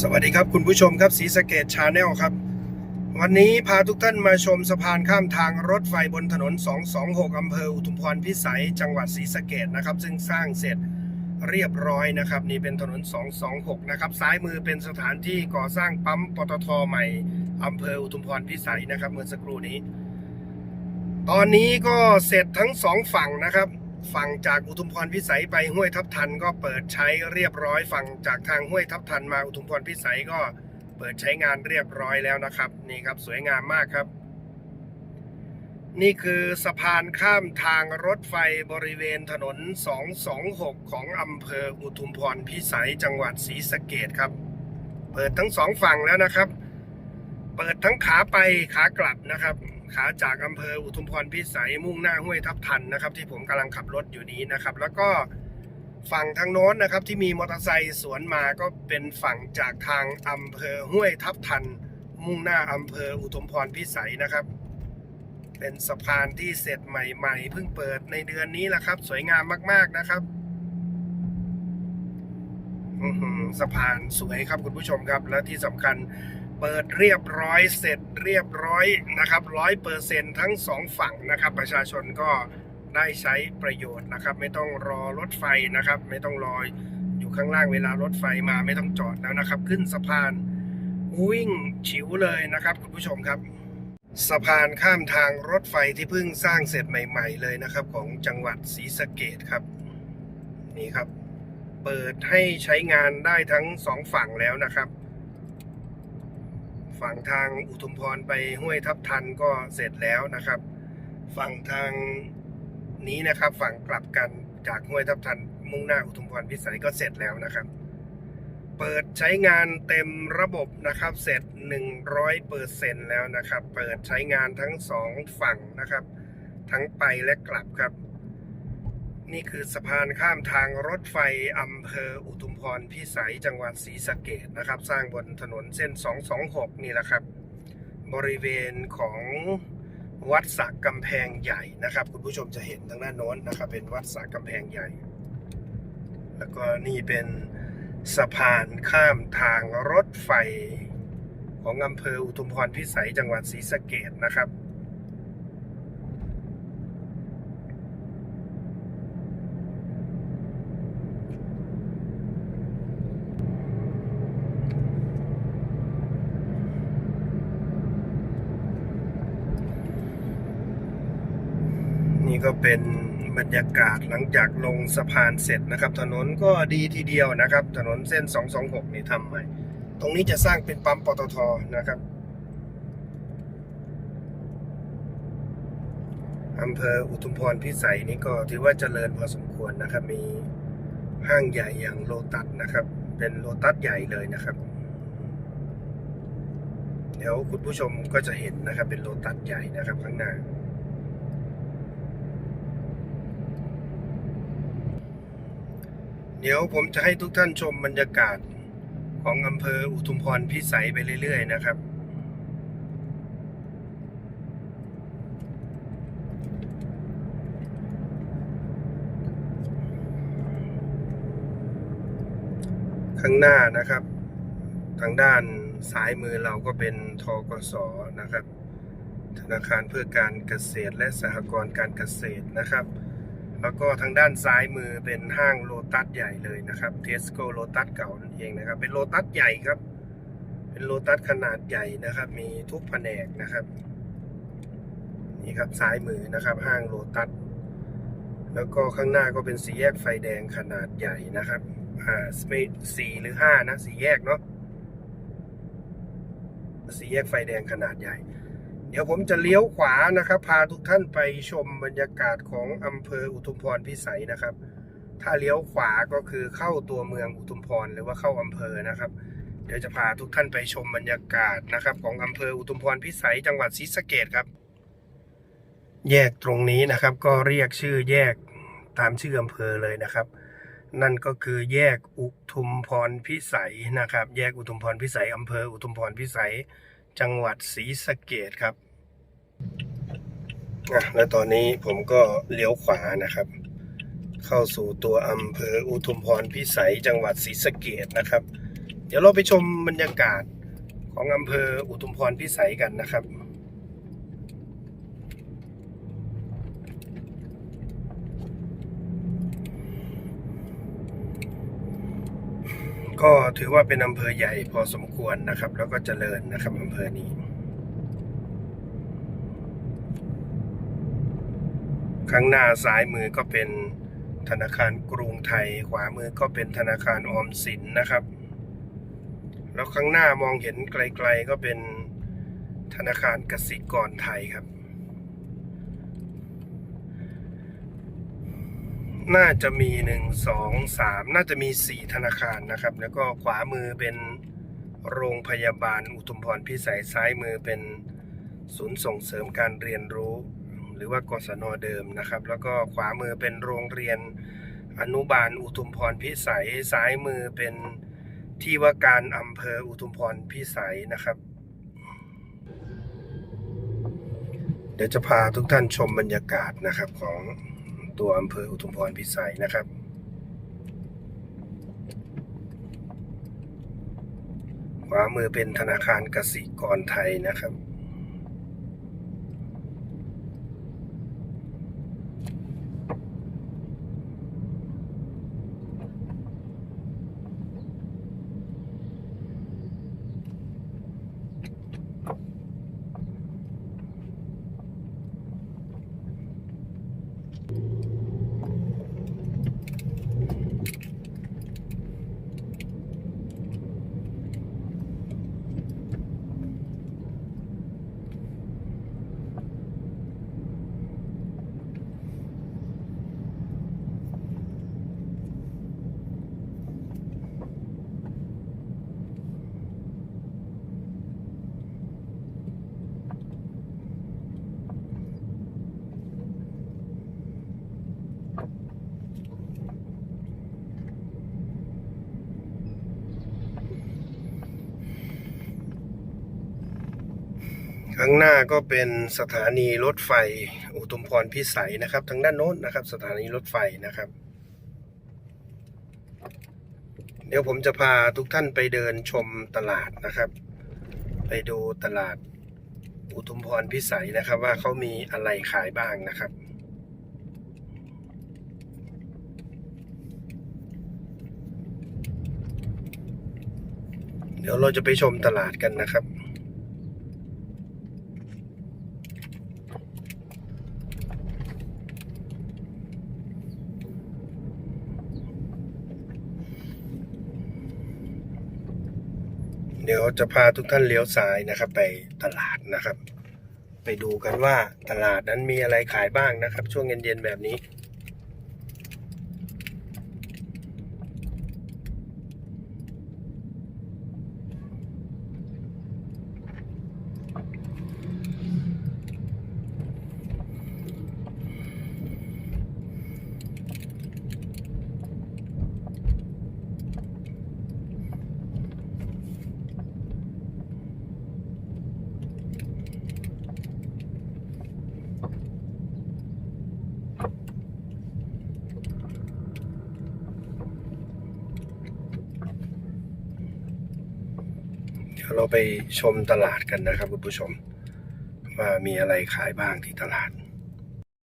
สวัสดีครับคุณผู้ชมครับสีสะเกตชาแนลครับ วันนี้พาทุกท่านมาชมสะพานข้ามทางรถไฟบนถนน 226 อำเภออุทุมพรพิสัย จังหวัดศรีสะเกดนะครับ ซึ่งสร้างเสร็จเรียบร้อยนะครับ นี่เป็นถนน 226 นะครับ ซ้ายมือเป็นสถานที่ก่อสร้างปั๊มปตทใหม่อำเภออุทุมพรพิสัยนะครับ เมื่อสักครู่นี้ ตอนนี้ก็เสร็จทั้งสองฝั่งนะครับ ฝั่งจากอุทุมพรพิสัยไปห้วยทับทันก็เปิดใช้เรียบร้อย ฝั่งจากทางห้วยทับทันมาอุทุมพรพิสัยก็เปิดใช้งานเรียบร้อยแล้วนะครับ นี่ครับสวยงามมากครับ นี่คือสะพานข้ามทางรถไฟบริเวณถนน 226 ของอำเภออุทุมพรพิสัยจังหวัดศรีสะเกดครับ เปิดทั้งสองฝั่งแล้วนะครับ เปิดทั้งขาไปขากลับนะครับ ขาจากอำเภออุทุมพรพิสัยมุ่งหน้าห้วยทับทันนะครับ ที่ผมกำลังขับรถอยู่นี้นะครับ แล้วก็ฝั่งทางโน้นนะครับ ที่มีมอเตอร์ไซค์สวนมาก็เป็นฝั่งจากทางอำเภอห้วยทับทัน มุ่งหน้าอำเภออุทุมพรพิสัยนะครับ เป็นสะพานที่เสร็จใหม่ๆเพิ่งเปิดในเดือนนี้แหละครับ สวยงามมากๆนะครับสะพานสวยครับคุณผู้ชมครับ และที่สำคัญ เปิดเรียบร้อยเสร็จเรียบร้อยนะครับร้อยเปอร์เซ็นทั้งสองฝั่งนะครับ ประชาชนก็ได้ใช้ประโยชน์นะครับ ไม่ต้องรอรถไฟนะครับ ไม่ต้องรออยู่ข้างล่างเวลารถไฟมาไม่ต้องจอดแล้วนะครับ ขึ้นสะพานวิ่งฉิวเลยนะครับ คุณผู้ชมครับ สะพานข้ามทางรถไฟที่เพิ่งสร้างเสร็จใหม่ ๆ เลยนะครับ ของจังหวัดศรีสะเกดครับนี่ครับ เปิดให้ใช้งานได้ทั้งสองฝั่งแล้วนะครับ ฝั่งทางอุทุมพรไปห้วยทับทันก็เสร็จแล้วนะครับ ฝั่งทางนี้นะครับ ฝั่งกลับกันจากห้วยทับทันมุ่งหน้าอุทุมพรพิสัยก็เสร็จแล้วนะครับ เปิดใช้งานเต็มระบบนะครับ เสร็จ 100เปอร์เซ็นแล้วนะครับ เปิดใช้งานทั้งสองฝั่งนะครับ ทั้งไปและกลับครับ นี่คือสะพานข้ามทางรถไฟอำเภออุทุมพรพิสัยจังหวัดศรีสะเกดนะครับ สร้างบนถนนเส้น 226 นี่แหละครับ บริเวณของวัดสักกำแพงใหญ่นะครับ คุณผู้ชมจะเห็นทางด้านโน้นนะครับ เป็นวัดสักกำแพงใหญ่ แล้วก็นี่เป็นสะพานข้ามทางรถไฟของอำเภออุทุมพรพิสัยจังหวัดศรีสะเกดนะครับ นี่ ก็เป็นบรรยากาศหลังจากลงสะพานเสร็จนะครับ ถนนก็ดีทีเดียวนะครับ ถนนเส้น 226 นี่ทำใหม่ตรงนี้จะสร้างเป็นปั๊มปตทนะครับอำเภออุทุมพรพิสัยนี่ก็ถือว่าเจริญพอสมควรนะครับ มีห้างใหญ่อย่างโลตัสนะครับ เป็นโลตัสใหญ่เลยนะครับ เดี๋ยวคุณผู้ชมก็จะเห็นนะครับ เป็นโลตัสใหญ่นะครับข้างหน้า เดี๋ยวผมจะให้ทุกท่านชมบรรยากาศของอำเภออุทุมพรพิสัยไปเรื่อย ๆ นะครับ ข้างหน้านะครับ ทางด้านซ้ายมือเราก็เป็นทกสนะครับ ธนาคารเพื่อการเกษตรและสหกรณ์การเกษตรนะครับ แล้วก็ทางด้านซ้ายมือเป็นห้างโลตัสใหญ่เลยนะครับเทสโก้โลตัสเก่านั่นเองนะครับ เป็นโลตัสใหญ่ครับ เป็นโลตัสขนาดใหญ่นะครับ มีทุกแผนกนะครับนี่ครับซ้ายมือนะครับ ห้างโลตัสแล้วก็ข้างหน้าก็เป็นสี่แยกไฟแดงขนาดใหญ่นะครับอ่าสี่หรือห้านะสี่แยกเนาะสี่แยกไฟแดงขนาดใหญ่ เดี๋ยวผมจะเลี้ยวขวานะครับ พาทุกท่านไปชมบรรยากาศของอำเภออุทุมพรพิสัยนะครับ ถ้าเลี้ยวขวาก็คือเข้าตัวเมืองอุทุมพรหรือว่าเข้าอำเภอนะครับ เดี๋ยวจะพาทุกท่านไปชมบรรยากาศนะครับ ของอำเภออุทุมพรพิสัยจังหวัดศรีสะเกดครับ แยกตรงนี้นะครับ ก็เรียกชื่อแยกตามชื่ออำเภอเลยนะครับ นั่นก็คือแยกอุทุมพรพิสัยนะครับ แยกอุทุมพรพิสัยอำเภออุทุมพรพิสัย จังหวัดศรีสะเกดครับนะและตอนนี้ผมก็เลี้ยวขวานะครับ เข้าสู่ตัวอำเภออุทุมพรพิสัยจังหวัดศรีสะเกดนะครับ เดี๋ยวเราไปชมบรรยากาศของอำเภออุทุมพรพิสัยกันนะครับ ก็ถือว่าเป็นอำเภอใหญ่พอสมควรนะครับ แล้วก็เจริญนะครับอำเภอนี้ ข้างหน้าซ้ายมือก็เป็นธนาคารกรุงไทย ขวามือก็เป็นธนาคารออมสินนะครับ แล้วข้างหน้ามองเห็นไกล ๆก็เป็นธนาคารกสิกรไทยครับ น่าจะมีหนึ่งสองสามน่าจะมีสี่ธนาคารนะครับ แล้วก็ขวามือเป็นโรงพยาบาลอุทุมพรพิสัยซ้ายมือเป็นศูนย์ส่งเสริมการเรียนรู้ หรือว่ากศนเดิมนะครับ แล้วก็ขวามือเป็นโรงเรียนอนุบาลอุทุมพรพิสัยซ้ายมือเป็นที่ว่าการอำเภออุทุมพรพิสัยนะครับ เดี๋ยวจะพาทุกท่านชมบรรยากาศนะครับของ ตัวอำเภออุทุมพรพิสัยนะครับ ขวามือเป็นธนาคารกสิกรไทยนะครับ ข้างหน้าก็เป็นสถานีรถไฟ อุทุมพรพิสัยนะครับ ทางด้านโน้นนะครับ สถานีรถไฟนะครับ เดี๋ยวผมจะพาทุกท่านไปเดินชมตลาดนะครับ ไปดูตลาดอุทุมพรพิสัยนะครับ ว่าเขามีอะไรขายบ้างนะครับเดี๋ยวเราจะไปชมตลาดกันนะครับ ดี๋ยวจะพาทุกท่านเลี้ยวซ้ายนะครับ ไปตลาดนะครับ ไปดูกันว่าตลาดนั้นมีอะไรขายบ้างนะครับ ช่วงเย็นๆแบบนี้ เราไปชมตลาดกันนะครับคุณผู้ชม ว่ามีอะไรขายบ้างที่ตลาด